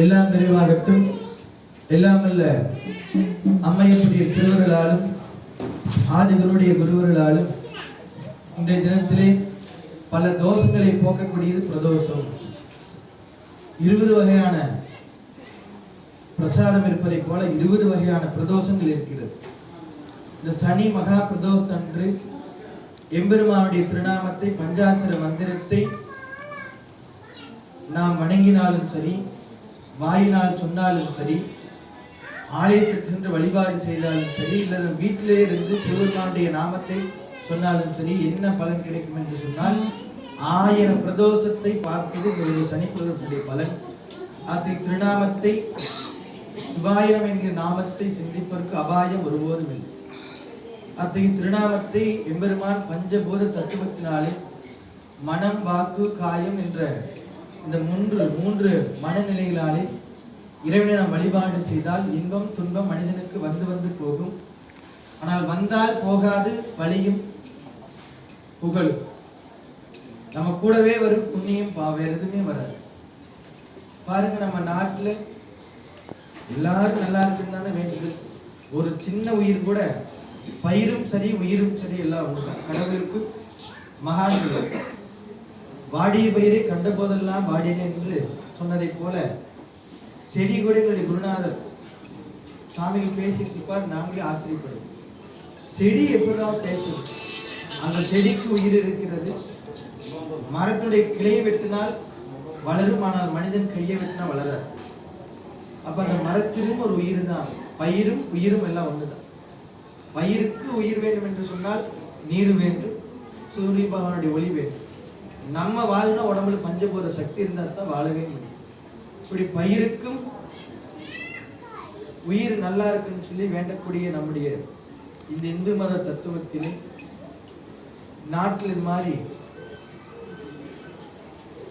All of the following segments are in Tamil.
எல்லாம் நிறைவாகட்டும். எல்லாம் அல்ல அம்மையனுடைய திருவர்களாலும் ஆதிகளுடைய குருவர்களாலும் இன்றைய தினத்திலே பல தோஷங்களை போக்கக்கூடியது பிரதோஷம். இருபது வகையான பிரசாதம் இருப்பதைப் போல இருபது வகையான பிரதோஷங்கள் இருக்கிறது. இந்த சனி மகா பிரதோஷத்தன்று எம்பெருமானுடைய திருநாமத்தை பஞ்சாட்சர மந்திரத்தை நாம் வணங்கினாலும் சரி வாயினால் சொன்னாலும் சரி ஆலயத்திற்கு சென்று வழிபாடு செய்தாலும் சரி இல்லது வீட்டிலே இருந்து சிவபெருமானுடைய நாமத்தை சொன்னாலும் சரி என்ன பலன் கிடைக்கும் என்று சொன்னால் ஆயிரம் பிரதோஷத்தை பார்ப்பது உங்களுடைய சனி பிரதோஷத்துடைய பலன். அத்தை திருநாமத்தை சிவாயிரம் என்கிற நாமத்தை சிந்திப்பதற்கு அபாயம் ஒருபோதும் இல்லை. அத்தகைய திருநாமத்தை எம்பெருமான் பஞ்சபூத தத்துவத்தினாலே மனம் வாக்கு காயம் என்ற இந்த மூன்று மூன்று மனநிலைகளாலே இறைவனை நாம் வழிபாடு செய்தால் இன்பம் துன்பம் மனிதனுக்கு வந்து வந்து போகும். ஆனால் வந்தால் போகாது வழியும் புகழும். நம்ம கூடவே வரும் புண்ணியம் பா வேற எதுவுமே வராது. பாருங்க நம்ம நாட்டில் எல்லாரும் நல்லா இருக்குன்னு தானே வேண்டியது. ஒரு சின்ன உயிர் கூட பயிரும் சரி உயிரும் சரி எல்லாம் ஒண்ணுதான் கடவுளுக்கு மகான்கள் வாடிய பயிரை கண்ட போதெல்லாம் வாடின என்று சொன்னதை போல செடி கூட எங்களுடைய குருநாதர் சாமிகள் பேசிட்டு இருப்பார் நாங்களே ஆச்சரியப்படுவோம். செடி எப்படிதான் பேசும் அந்த செடிக்கு உயிர் இருக்கிறது. மரத்துடைய கிளையை வெட்டினால் வளரும் ஆனால் மனிதன் கையை வெட்டினா வளராது. அப்ப அந்த மரத்திலும் ஒரு உயிர் தான் பயிரும் உயிரும் எல்லாம் ஒண்ணுதான். பயிருக்கு உயிர் வேண்டும் என்று சொன்னால் நீர் வேண்டும் சூரிய பகவானுடைய ஒளி வேண்டும். நம்ம வாழ்னா உடம்புல பஞ்சபூத சக்தி இருந்தால் தான் வாழவே முடியும். இப்படி பயிருக்கும் உயிர் நல்லா இருக்குன்னு சொல்லி வேண்டக்கூடிய நம்முடைய இந்த இந்து மத தத்துவத்திலே நாட்டில் இது மாதிரி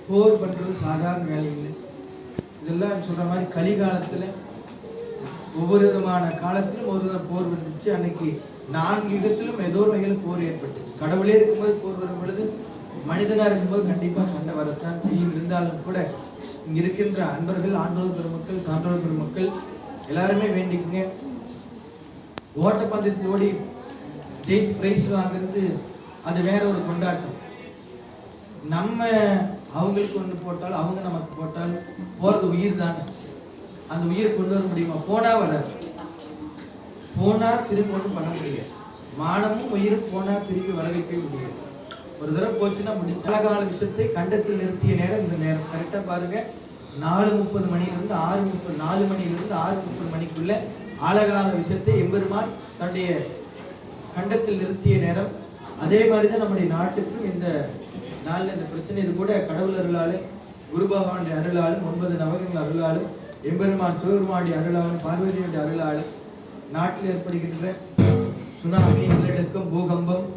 போர் பண்றது சாதாரண வேலை இல்லை. இதெல்லாம் சொல்ற மாதிரி கலிகாலத்துல ஒவ்வொரு விதமான காலத்திலும் ஒரு வித போர் வந்துச்சு. அன்னைக்கு நான்கு யுகத்திலும் ஏதோ ஒரு வகையில் போர் ஏற்பட்டுச்சு. கடவுளே இருக்கும்போது போர் வரும் பொழுது மனிதனா இருக்கும்போது கண்டிப்பா சண்டை வரத்தான் செய்யும். இருந்தாலும் கூட இங்க இருக்கின்ற அன்பர்கள் ஆண்டோர் பெருமக்கள் சான்றோர் பெருமக்கள் எல்லாருமே வேண்டிக்குங்க. ஓட்டப்பந்தயத்தில் ஓடி ஜெயித் பிரைஸ் வாங்குறது அது வேற ஒரு கொண்டாட்டம். நம்ம அவங்களுக்கு ஒன்று போட்டாலும் அவங்க நமக்கு போட்டாலும் போறது உயிர் தானே அந்த உயிர் கொண்டு வர முடியுமா? போனா வராது. போனா திரும்ப ஒன்றும் பண்ண முடியாது. மானமும் உயிரும் போனா திரும்பி வர வைக்க முடியாது. ஒரு தடவை போச்சுன்னா முடிச்சு அழகான விஷயத்தை கண்டத்தில் நிறுத்திய நேரம் இந்த நேரம். கரெக்டாக பாருங்க. நாலு முப்பது மணியிலிருந்து ஆறு முப்பது நாலு மணியிலிருந்து ஆறு முப்பது மணிக்குள்ள ஆழகால விஷயத்தை எம்பெருமான் தன்னுடைய கண்டத்தில் நிறுத்திய நேரம். அதே மாதிரி தான் நம்முடைய நாட்டுக்கும் இந்த நாளில் இந்த பிரச்சனை இது கூட கடவுள் அருளாலும் குரு பகவானுடைய அருளாலும் ஒன்பது நவகங்கள் அருளாலும் எம்பெருமான் சிவபெருமானுடைய அருளாலும் பார்வதியுடைய அருளாலும் நாட்டில் ஏற்படுகின்ற சுனாமி நிலநடுக்கம் பூகம்பம்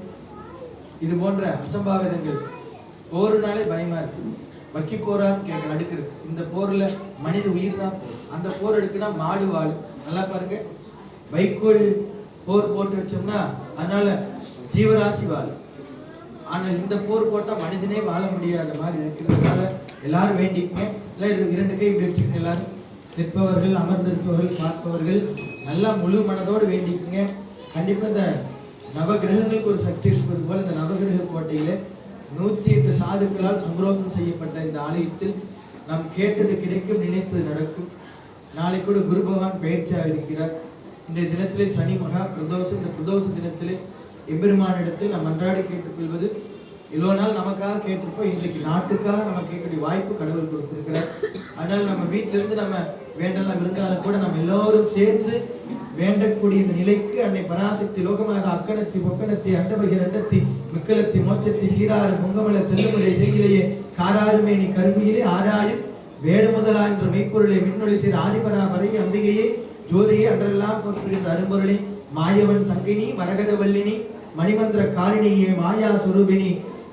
இது போன்ற அசம்பாவிதங்கள் போருனாலே பயமா இருக்கு. வக்கி போறான்னு கேட்க அடுக்குது இந்த போர்ல மனித உயிர் தான் அந்த போர் எடுக்குன்னா மாடு வாழ். நல்லா பாருங்க. வைக்கோல் போர் போட்டு வச்சோம்னா அதனால ஜீவராசி வாழ். ஆனால் இந்த போர் போட்டால் மனிதனே வாழ முடியாத மாதிரி இருக்கிறதுனால எல்லாரும் வேண்டிக்கங்க. இல்லை இரண்டு கை இப்படி வச்சுக்கோங்க எல்லாரும். நிற்பவர்கள் அமர்ந்திருப்பவர்கள் பார்ப்பவர்கள். நல்லா முழு மனதோடு வேண்டிக்குங்க. கண்டிப்பாக இந்த நவகிரகங்களுக்கு ஒரு சக்தி இருப்பது போல இந்த நவகிரக கோட்டையில நூத்தி எட்டு சாதுக்களால் சம்பரோகம் செய்யப்பட்ட இந்த ஆலயத்தில் நாம் கேட்டது கிடைக்கும் நினைத்தது நடக்கும். நாளை கூட குரு பகவான் பயிற்சியாக இருக்கிறார். இன்றைய தினத்திலே சனி மகா பிரதோஷம். இந்த பிரதோஷ தினத்திலே எம்பெருமானிடத்தில் நாம் அன்றாட கேட்டுக்கொள்வது இவ்வளோ நாள் நமக்காக கேட்டிருப்போம். இன்றைக்கு நாட்டுக்காக நம்ம கேட்கக்கூடிய வாய்ப்பு கடவுள் கொடுத்திருக்கிறார். அதனால நம்ம வீட்டில இருந்து நம்ம வேண்டெல்லாம் இருந்தாலும் கூட நம்ம எல்லோரும் சேர்ந்து வேண்டக்கூடிய இந்த நிலைக்கு அன்னை பராசக்தி லோகமாக அக்கணத்தி பொக்கணத்தி அண்டபகிர் அண்டத்தி மிக்கலத்தி மோச்சத்தி சீராறு பொங்கமல தெல்லுமுறை செய்கிலேயே காராறுமேனி கருவியிலே ஆராயும் வேறு முதலா என்ற மெய்ப்பொருளை விண்ணொழி சீர் ஆதிபராபரை அம்பிகையே ஜோதியை அன்றெல்லாம் போற்றுகின்ற அரும்பொருளை மாயவன் தங்கினி மரகதவல்லினி மணிமந்திர காரிணியே மாயா சுரூபினி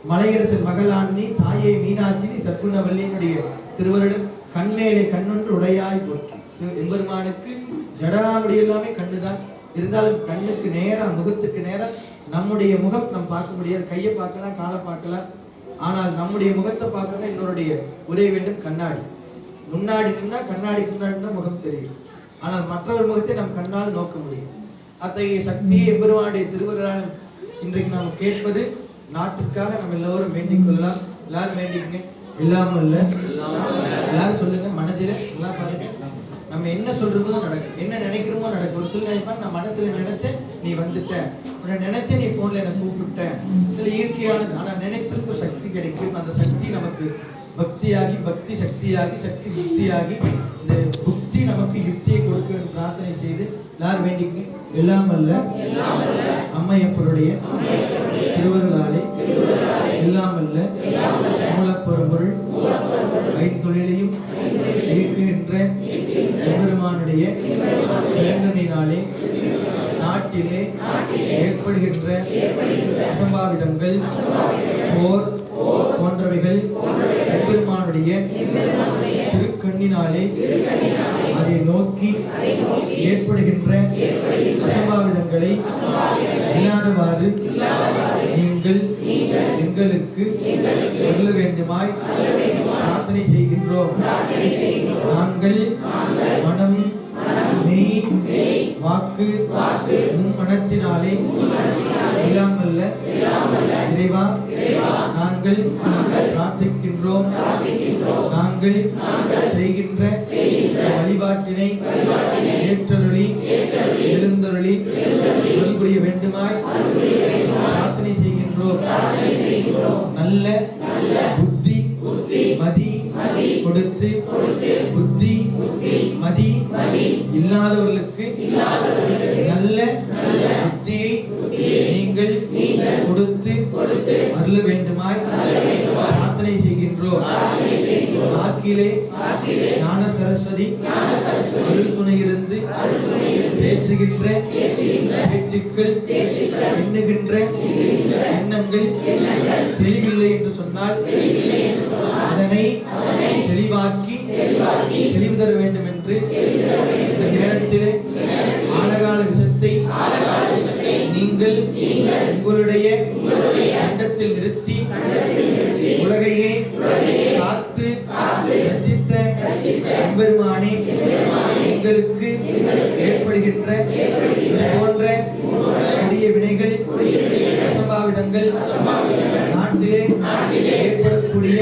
மலையரசன் மகளாண்ணி தாயே மீனாட்சினி சத்குணவல்லியினுடைய திருவருடம் கண்மேலே கண்ணொன்று உடையாய் போற்றி. எம்பெருமானுக்கு ஜடாமுடி எல்லாமே கண்ணுதான். இருந்தாலும் கண்ணுக்கு நேரம் முகத்துக்கு நேரம் நம்முடைய முகம் நம்ம பார்க்க முடியாது. கையை பார்க்கலாம் காலை பார்க்கலாம். ஆனால் நம்முடைய முகத்தை பார்க்கணும் இன்னொருடைய உதவி வேண்டும் கண்ணாடி. முன்னாடி நின்னா கண்ணாடிக்கு முன்னாடி தான் முகம் தெரியும். ஆனால் மற்றவர் முகத்தை நம் கண்ணால் நோக்க முடியும். அத்தகைய சக்தியை எம்பெருமானுடைய திருவருளால் இன்றைக்கு நாம் கேட்பது நாட்டுக்காக நம்ம எல்லோரும் வேண்டிக் கொள்ளலாம். எல்லாரும் வேண்டிக்கங்க. இல்லாமல் இல்ல எல்லாரும் சொல்லுங்க. மனதில எல்லாம் பாருங்க நம்ம என்ன சொல்றதோ நடக்கும். என்ன நினைக்கிறோமோ நடக்கும். ஒரு சில நான் மனசுல நினைச்சேன் நீ வந்துட்ட. உன்னை நினைச்ச நீ போன்ல என்ன கூப்பிட்ட. இதுல இயற்கையானது. ஆனா நினைத்திருக்கும் சக்தி கிடைக்கும். அந்த சக்தி நமக்கு பக்தியாகி பக்தி சக்தியாகி சக்தி புக்தியாகி இந்த புக்தி நமக்கு யுக்தியை கொடுக்க பிரார்த்தனை செய்து யார் வேண்டிக்கு எல்லாம் அல்ல. அம்மையப்பருடைய திருவருளாலே எல்லாம் அல்ல. மூலப்பொருள் ஐந்தொழிலையும் இயக்குகின்ற எம்பெருமானுடைய இளங்கனினாலே நாட்டிலே ஏற்படுகின்ற அசம்பாவிதங்கள் போர் போன்றவைகள் திருக்கண்ணினாலே அதை நோக்கி ஏற்படுகின்ற அசம்பாவிதங்களை இல்லாதவாறு நீங்கள் எங்களுக்கு சொல்ல வேண்டுமாய் பிரார்த்தனை செய்கின்றோம். நாங்கள் மனம் மெய் வாக்கு உம் மனத்தினாலே இல்லாமல்ல. இறைவா நாங்கள் பிரார்த்திக்கின்றோம். நாங்கள் செய்கின்ற வழிபாட்டினை ஏற்றருளி எழுந்தருளி அருள் புரிய வேண்டுமாய் பிரார்த்தனை செய்கின்றோம். நல்ல புத்தி மதி கொடுத்து புத்தி மதி இல்லாதவர்களுக்கு கொடுத்து அருள வேண்டுமாய் பிரார்த்தனை செய்கின்றோம். நாக்கிலே ஞான சரஸ்வதி அருள் துணையிருந்து பேசுகின்ற பேச்சுக்கள் எண்ணுகின்ற எண்ணங்கள் தெளிவில்லை என்று சொன்னால் அதனை தெளிவாக்கி தெளிவு தர வேண்டும் என்று நேரத்திலே உங்களுடைய கண்டத்தில் நிறுத்தி உலகையே காத்து ரட்சித்த எம்பெருமானே எங்களுக்கு ஏற்படுகின்ற போன்ற கொடிய வினைகள் அசம்பாவிதங்கள் நாட்டிலே ஏற்படக்கூடிய